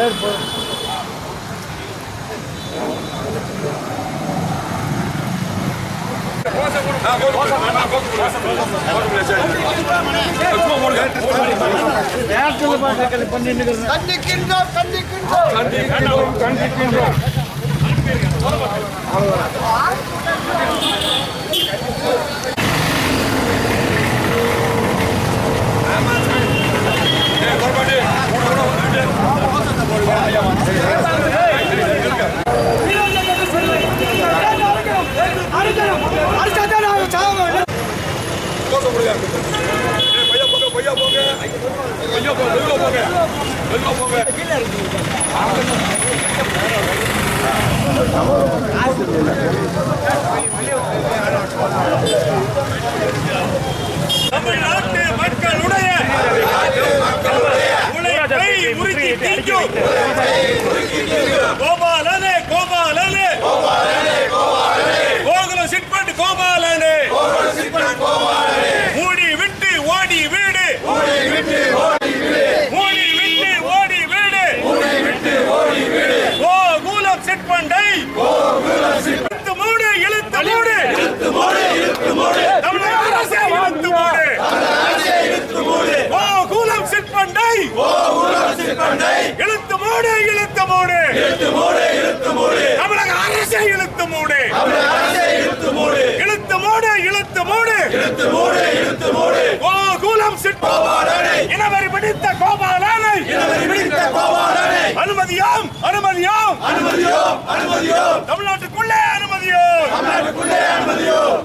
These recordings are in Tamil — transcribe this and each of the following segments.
சரி போ நேரத்தில் பார்த்து பண்ணிட்டு கண்டிக்கின்றோம் தமிழ்நாட்டு மக்களுடைய உழைப்பை உறுதி திங்கும் கோபாலனே கோபாலனே கோகுல சிட்பண்ட் கோபாலனே மூடி விட்டு ஓடி வீடு மூடி விட்டு ஓடி வீடு கோகுலம் சிட்பண்டை இழுத்து மூடு இழுத்து மூடு தமிழக அரசே இழுத்து மூடு கோகுலம் சிட்பண்டை இழுத்து மூடு இழுத்து மூடு தமிழக அரசை இழுத்து மூடு இழுத்து மூடு இழுத்து மூடு கோகுலம் சிட்பண்டை இனவரி பிடித்த கோபாலனை. அனுமதியோம் அனுமதியோம். தமிழ்நாட்டுக்குள்ளே அனுமதியோம்.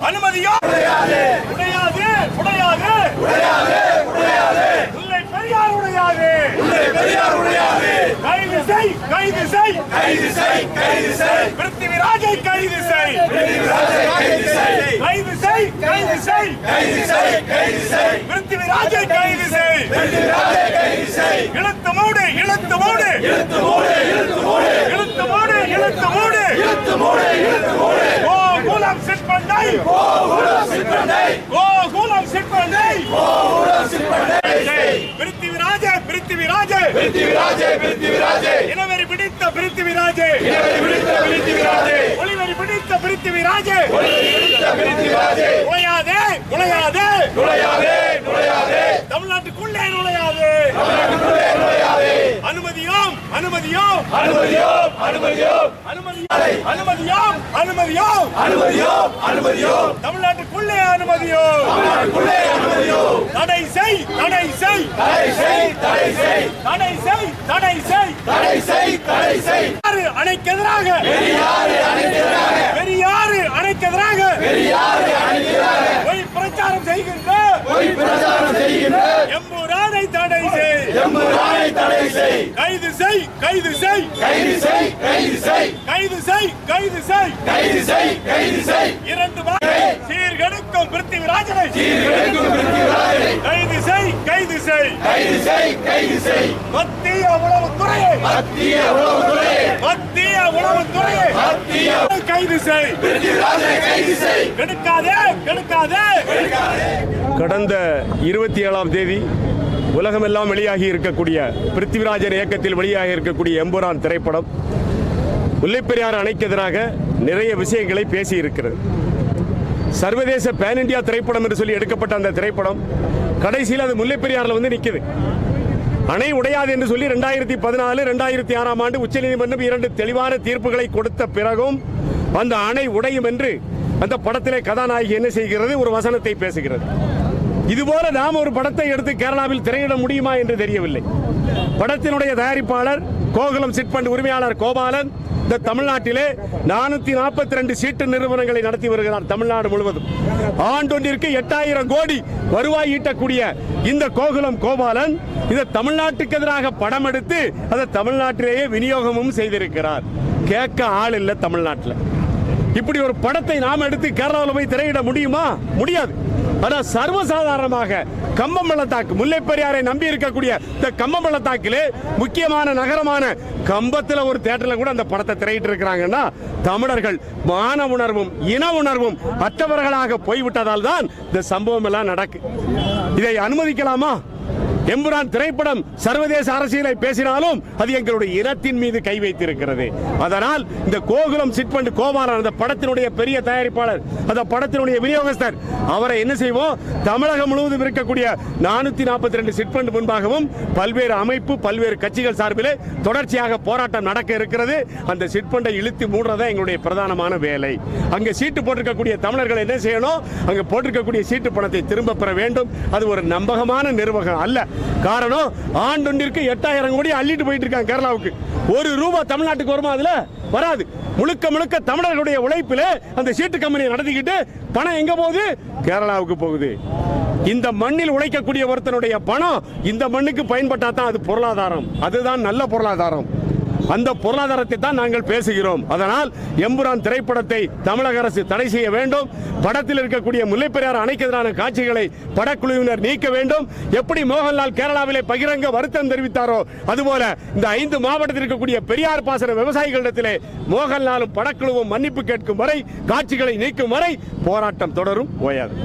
அனுமதியோம். உடையாது. உடையாது முல்லை பெரியார் உடையாது. கைது செய் கைது செய் பிருத்திவிராஜை கைது செய் கைது செய் கைது செய் பிருத்திவிராஜை கைது செய் இழுத்து மூடு இழுத்து மூடு. இழுத்து மூடு இழுத்து மூடு. கோகுலம் சிற்பண்டை கோகுலம் சிற்பண்டை பிருத்திவிராஜே பிருத்திவிராஜே இனவெறி பிடித்த பிருத்திவிராஜே ஒளிவெறி பிடித்த பிருத்திவிராஜே நுழையாதே நுழையாதே. தமிழ்நாட்டுக்குள்ளே நுழையாதே. அனுமதியோம் அனுமதியோம். அனுமதியோம் அனுமதியோம். தமிழ்நாட்டுக்குள்ளே அனுமதியோம். தடை செய் தடை செய். தடை செய் தடை செய். யாரு அணைக்கு எதிராக பெரியாறு அணைக்கு எதிராக பொய் பிரச்சாரம் செய்கின்ற. எம்பூரானை தடை செய். கைது செய் கைது செய். கைது செய் கைது செய். கைது செய் கைது செய் கைது செய் கைது செய் இரண்டு சீர்கெடுக்கும் பிருத்திவிராஜனை சீர்கெடுக்கும் பிருத்திவிராஜனை. கைது செய். கைது செய். மத்திய உளவுத்துறையை மத்திய உளவுத்துறையை கைது செய்? கெடுக்காதே கெடுக்காதே. கடந்த இருபத்தி ஏழாம் தேதி உலகமெல்லாம் வெளியாகி இருக்கக்கூடிய பிருத்திவிராஜன் இயக்கத்தில் வெளியாகி இருக்கக்கூடிய எம்புரான் திரைப்படம் முல்லைப்பெரியாறு அணைக்கு எதிராக நிறைய விஷயங்களை பேசி இருக்கிறது சர்வதேச பேன் இந்தியா திரைப்படம் என்று சொல்லி எடுக்கப்பட்ட அந்த திரைப்படம் கடைசியில் அது முல்லைப்பெரியாறுல வந்து நிற்குது அணை உடையாது என்று சொல்லி ரெண்டாயிரத்தி பதினாலு ரெண்டாயிரத்தி ஆறாம் ஆண்டு உச்சநீதிமன்றம் இரண்டு தெளிவான தீர்ப்புகளை கொடுத்த பிறகும் அந்த அணை உடையும் என்று அந்த படத்திலே கதாநாயகி என்ன செய்கிறது? ஒரு வசனத்தை பேசுகிறது. இதுபோல நாம் ஒரு படத்தை எடுத்து கேரளாவில் திரையிட முடியுமா என்று தெரியவில்லை. படத்தினுடைய தயாரிப்பாளர் கோகுலம் சிட்பண்ட் உரிமையாளர் கோபாலன் இந்த தமிழ்நாட்டிலே நானூத்தி நாற்பத்தி ரெண்டு சீட்டு நிறுவனங்களை நடத்தி வருகிறார் தமிழ்நாடு முழுவதும். ஆண்டொன்றிற்கு எட்டாயிரம் கோடி வருவாய் ஈட்டக்கூடிய இந்த கோகுலம் கோபாலன் இதை தமிழ்நாட்டுக்கு எதிராக படம் எடுத்து அதை தமிழ்நாட்டிலேயே விநியோகமும் செய்திருக்கிறார். கேட்க ஆள் இல்லை தமிழ்நாட்டில். இப்படி ஒரு படத்தை நாம் எடுத்து கேரளாவில் போய் திரையிட முடியுமா? முடியாது. ஆனால் சர்வசாதாரணமாக கம்பம் பள்ளத்தாக்கு முல்லை பெரியாரை நம்பி இருக்கக்கூடிய இந்த கம்பம் பள்ளத்தாக்கிலே முக்கியமான நகரமான கம்பத்தில் ஒரு தேட்டரில் கூட அந்த படத்தை திரையிட்டு இருக்கிறாங்கன்னா தமிழர்கள் மான உணர்வும் இன உணர்வும் அற்றவர்களாக போய்விட்டதால் தான் இந்த சம்பவம் எல்லாம் நடக்கு. இதை அனுமதிக்கலாமா? எம்புரான் திரைப்படம் சர்வதேச அரசியலை பேசினாலும் அது எங்களுடைய இனத்தின் மீது கை வைத்திருக்கிறது. அதனால் இந்த கோகுலம் சிட்பண்ட் கோபாலன் அந்த படத்தினுடைய பெரிய தயாரிப்பாளர் அந்த படத்தினுடைய விநியோகஸ்தர் அவரை என்ன செய்வோம்? தமிழகம் முழுவதும் இருக்கக்கூடிய நானூத்தி நாற்பத்தி ரெண்டு சிட்பண்ட் முன்பாகவும் பல்வேறு அமைப்பு பல்வேறு கட்சிகள் சார்பிலே தொடர்ச்சியாக போராட்டம் நடக்க இருக்கிறது. அந்த சிட்பண்டை இழுத்து மூடுறதா எங்களுடைய பிரதானமான வேலை. அங்க சீட்டு போட்டிருக்கக்கூடிய தமிழர்கள் என்ன செய்யணும்? அங்க போட்டிருக்கக்கூடிய சீட்டு பணத்தை திரும்ப பெற வேண்டும். அது ஒரு நம்பகமான நிர்வாகம் அல்ல. காரணம் ஆண்டொன்றிற்கு எட்டாயிரம் கோடி அள்ளிட்டு போயிட்டு இருக்காங்க கேரளாவுக்கு. ஒரு ரூபா தமிழ்நாட்டுக்கு வருமா அதுல? வராது. முழுக்க முழுக்க தமிழர்களுடைய உழைப்பில் அந்த சீட்டு கம்பெனியை நடத்திக்கிட்டு பணம் எங்க போகுது? கேரளாவுக்கு போகுது. இந்த மண்ணில் உழைக்கக்கூடிய ஒருத்தனுடைய பணம் இந்த மண்ணுக்கு பயன்பட்டா தான் அது பொருளாதாரம். அதுதான் நல்ல பொருளாதாரம். அந்த பொருளாதாரத்தை தான் நாங்கள் பேசுகிறோம். அதனால் எம்புரான் திரைப்படத்தை தமிழக அரசு தடை செய்ய வேண்டும். படத்தில் இருக்கக்கூடிய முல்லைப்பெரியார் அணைக்கு எதிரான காட்சிகளை படக்குழுவினர் நீக்க வேண்டும். எப்படி மோகன்லால் கேரளாவிலே பகிரங்க வருத்தம் தெரிவித்தாரோ அதுபோல இந்த ஐந்து மாவட்டத்தில் இருக்கக்கூடிய பெரியார் பாசன விவசாயிகளிடத்திலே மோகன்லாலும் படக்குழுவும் மன்னிப்பு கேட்கும் வரை காட்சிகளை நீக்கும் வரை போராட்டம் தொடரும். ஓயாது.